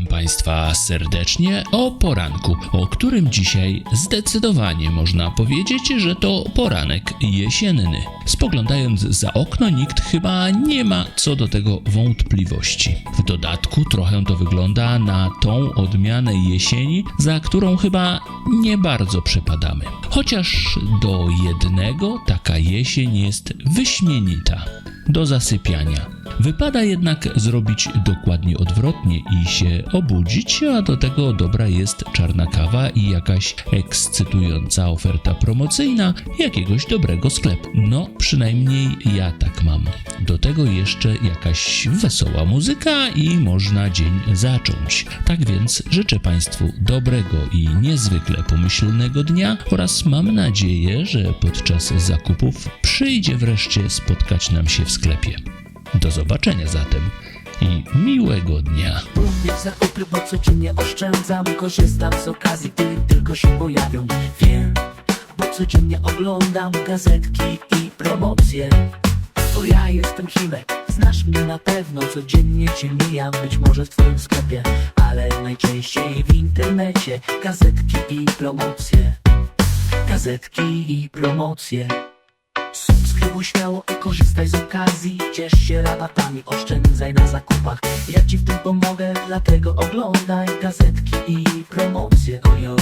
Państwa serdecznie o poranku, o którym dzisiaj zdecydowanie można powiedzieć, że to poranek jesienny. Spoglądając za okno, nikt chyba nie ma co do tego wątpliwości. W dodatku trochę to wygląda na tą odmianę jesieni, za którą chyba nie bardzo przepadamy. Chociaż do jednego taka jesień jest wyśmienita do zasypiania. Wypada jednak zrobić dokładnie odwrotnie i się obudzić, a do tego dobra jest czarna kawa i jakaś ekscytująca oferta promocyjna jakiegoś dobrego sklepu. No, przynajmniej ja tak mam. Do tego jeszcze jakaś wesoła muzyka i można dzień zacząć. Tak więc życzę Państwu dobrego i niezwykle pomyślnego dnia oraz mam nadzieję, że podczas zakupów przyjdzie wreszcie spotkać nam się w sklepie. Do zobaczenia zatem i miłego dnia. Lubię zakupy, bo codziennie oszczędzam. Korzystam z okazji, gdy tylko się pojawią. Wiem, bo codziennie oglądam gazetki i promocje. To ja jestem Chimek, znasz mnie na pewno. Codziennie cię mijam, być może w twoim sklepie Ale najczęściej w internecie. Gazetki i promocje. Gazetki i promocje Subskrybuj śmiało i korzystaj z okazji. Ciesz się rabatami, oszczędzaj na zakupach. Ja ci w tym pomogę, dlatego oglądaj Gazetki i promocje, ojoje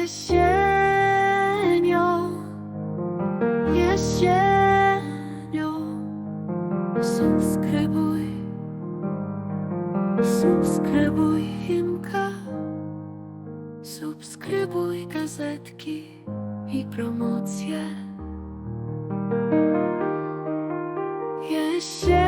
Jesienią, jesienią Subskrybuj, subskrybuj Himka Subskrybuj gazetki i promocje. Jesienią